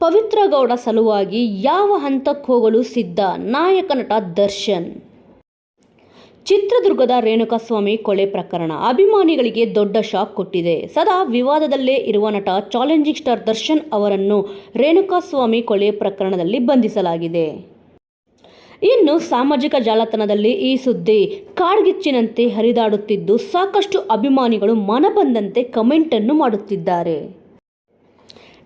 ಪವಿತ್ರ ಗೌಡ ಸಲುವಾಗಿ ಯಾವ ಹಂತಕ್ಕೆ ಹೋಗಲು ಸಿದ್ಧ ನಾಯಕ ನಟ ದರ್ಶನ್? ಚಿತ್ರದುರ್ಗದ ರೇಣುಕಾಸ್ವಾಮಿ ಕೊಲೆ ಪ್ರಕರಣ ಅಭಿಮಾನಿಗಳಿಗೆ ದೊಡ್ಡ ಶಾಕ್ ಕೊಟ್ಟಿದೆ. ಸದಾ ವಿವಾದದಲ್ಲೇ ಇರುವ ನಟ ಚಾಲೆಂಜಿಂಗ್ ಸ್ಟಾರ್ ದರ್ಶನ್ ಅವರನ್ನು ರೇಣುಕಾಸ್ವಾಮಿ ಕೊಲೆ ಪ್ರಕರಣದಲ್ಲಿ ಬಂಧಿಸಲಾಗಿದೆ. ಇನ್ನು ಸಾಮಾಜಿಕ ಜಾಲತಾಣದಲ್ಲಿ ಈ ಸುದ್ದಿ ಕಾಡ್ಗಿಚ್ಚಿನಂತೆ ಹರಿದಾಡುತ್ತಿದ್ದು ಸಾಕಷ್ಟು ಅಭಿಮಾನಿಗಳು ಮನಬಂದಂತೆ ಕಮೆಂಟನ್ನು ಮಾಡುತ್ತಿದ್ದಾರೆ.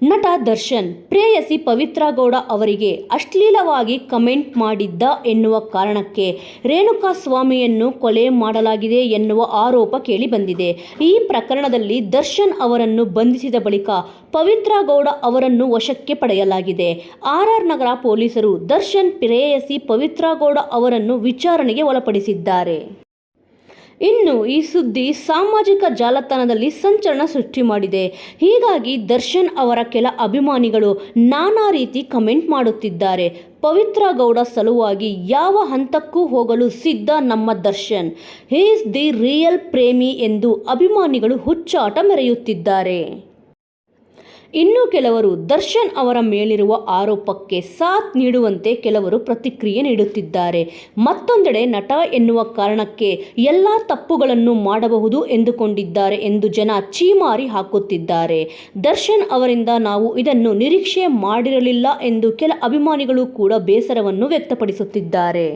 ನಟ ದರ್ಶನ್ ಪ್ರೇಯಸಿ ಪವಿತ್ರ ಗೌಡ ಅವರಿಗೆ ಅಶ್ಲೀಲವಾಗಿ ಕಮೆಂಟ್ ಮಾಡಿದ್ದ ಎನ್ನುವ ಕಾರಣಕ್ಕೆ ರೇಣುಕಾ ಸ್ವಾಮಿಯನ್ನು ಕೊಲೆ ಮಾಡಲಾಗಿದೆ ಎನ್ನುವ ಆರೋಪ ಕೇಳಿಬಂದಿದೆ ಈ ಪ್ರಕರಣದಲ್ಲಿ ದರ್ಶನ್ ಅವರನ್ನು ಬಂಧಿಸಿದ ಬಳಿಕ ಪವಿತ್ರ ಗೌಡ ಅವರನ್ನು ವಶಕ್ಕೆ ಪಡೆಯಲಾಗಿದೆ. ಆರ್ಆರ್ ನಗರ ಪೊಲೀಸರು ದರ್ಶನ್ ಪ್ರೇಯಸಿ ಪವಿತ್ರ ಗೌಡ ಅವರನ್ನು ವಿಚಾರಣೆಗೆ ಒಳಪಡಿಸಿದ್ದಾರೆ. ಇನ್ನು ಈ ಸುದ್ದಿ ಸಾಮಾಜಿಕ ಜಾಲತಾಣದಲ್ಲಿ ಸಂಚಲನ ಸೃಷ್ಟಿ ಮಾಡಿದೆ. ಹೀಗಾಗಿ ದರ್ಶನ್ ಅವರ ಕೆಲ ಅಭಿಮಾನಿಗಳು ನಾನಾ ರೀತಿ ಕಮೆಂಟ್ ಮಾಡುತ್ತಿದ್ದಾರೆ. ಪವಿತ್ರ ಗೌಡ ಸಲುವಾಗಿ ಯಾವ ಹಂತಕ್ಕೂ ಹೋಗಲು ಸಿದ್ಧ ನಮ್ಮ ದರ್ಶನ್. ಈಸ್ ದಿ ರಿಯಲ್ ಪ್ರೇಮಿ ಎಂದು ಅಭಿಮಾನಿಗಳು ಹುಚ್ಚಾಟ ಮೆರೆಯುತ್ತಿದ್ದಾರೆ. ಇನ್ನು ಕೆಲವರು ದರ್ಶನ್ ಅವರ ಮೇಲಿರುವ ಆರೋಪಕ್ಕೆ ಸಾಥ್ ನೀಡುವಂತೆ ಕೆಲವರು ಪ್ರತಿಕ್ರಿಯೆ ನೀಡುತ್ತಿದ್ದಾರೆ. ಮತ್ತೊಂದೆಡೆ ನಟ ಎನ್ನುವ ಕಾರಣಕ್ಕೆ ಎಲ್ಲ ತಪ್ಪುಗಳನ್ನು ಮಾಡಬಹುದು ಎಂದುಕೊಂಡಿದ್ದಾರೆ ಎಂದು ಜನ ಚೀಮಾರಿ ಹಾಕುತ್ತಿದ್ದಾರೆ. ದರ್ಶನ್ ಅವರಿಂದ ನಾವು ಇದನ್ನು ನಿರೀಕ್ಷೆ ಮಾಡಿರಲಿಲ್ಲ ಎಂದು ಕೆಲ ಅಭಿಮಾನಿಗಳು ಕೂಡ ಬೇಸರವನ್ನು ವ್ಯಕ್ತಪಡಿಸುತ್ತಿದ್ದಾರೆ.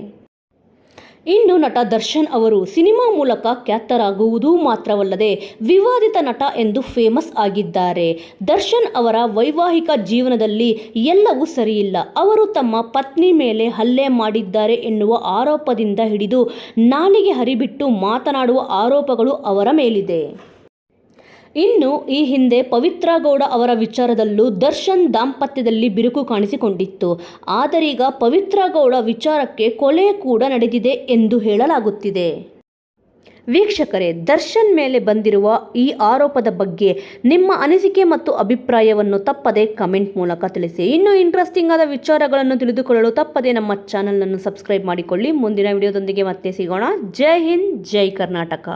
ಇನ್ನು ನಟ ದರ್ಶನ್ ಅವರು ಸಿನಿಮಾ ಮೂಲಕ ಖ್ಯಾತರಾಗುವುದು ಮಾತ್ರವಲ್ಲದೆ ವಿವಾದಿತ ನಟ ಎಂದು ಫೇಮಸ್ ಆಗಿದ್ದಾರೆ. ದರ್ಶನ್ ಅವರ ವೈವಾಹಿಕ ಜೀವನದಲ್ಲಿ ಎಲ್ಲವೂ ಸರಿಯಿಲ್ಲ. ಅವರು ತಮ್ಮ ಪತ್ನಿ ಮೇಲೆ ಹಲ್ಲೆ ಮಾಡಿದ್ದಾರೆ ಎನ್ನುವ ಆರೋಪದಿಂದ ಹಿಡಿದು ನಾಲಿಗೆ ಹರಿಬಿಟ್ಟು ಮಾತನಾಡುವ ಆರೋಪಗಳು ಅವರ ಮೇಲಿದೆ. ಇನ್ನು ಈ ಹಿಂದೆ ಪವಿತ್ರಗೌಡ ಅವರ ವಿಚಾರದಲ್ಲೂ ದರ್ಶನ್ ದಾಂಪತ್ಯದಲ್ಲಿ ಬಿರುಕು ಕಾಣಿಸಿಕೊಂಡಿತ್ತು. ಆದರೀಗ ಪವಿತ್ರ ಗೌಡ ವಿಚಾರಕ್ಕೆ ಕೊಲೆ ಕೂಡ ನಡೆದಿದೆ ಎಂದು ಹೇಳಲಾಗುತ್ತಿದೆ. ವೀಕ್ಷಕರೇ, ದರ್ಶನ್ ಮೇಲೆ ಬಂದಿರುವ ಈ ಆರೋಪದ ಬಗ್ಗೆ ನಿಮ್ಮ ಅನಿಸಿಕೆ ಮತ್ತು ಅಭಿಪ್ರಾಯವನ್ನು ತಪ್ಪದೆ ಕಮೆಂಟ್ ಮೂಲಕ ತಿಳಿಸಿ. ಇನ್ನು ಇಂಟ್ರೆಸ್ಟಿಂಗ್ ಆದ ವಿಚಾರಗಳನ್ನು ತಿಳಿದುಕೊಳ್ಳಲು ತಪ್ಪದೆ ನಮ್ಮ ಚಾನಲನ್ನು ಸಬ್ಸ್ಕ್ರೈಬ್ ಮಾಡಿಕೊಳ್ಳಿ. ಮುಂದಿನ ವಿಡಿಯೋದೊಂದಿಗೆ ಮತ್ತೆ ಸಿಗೋಣ. ಜೈ ಹಿಂದ್, ಜೈ ಕರ್ನಾಟಕ.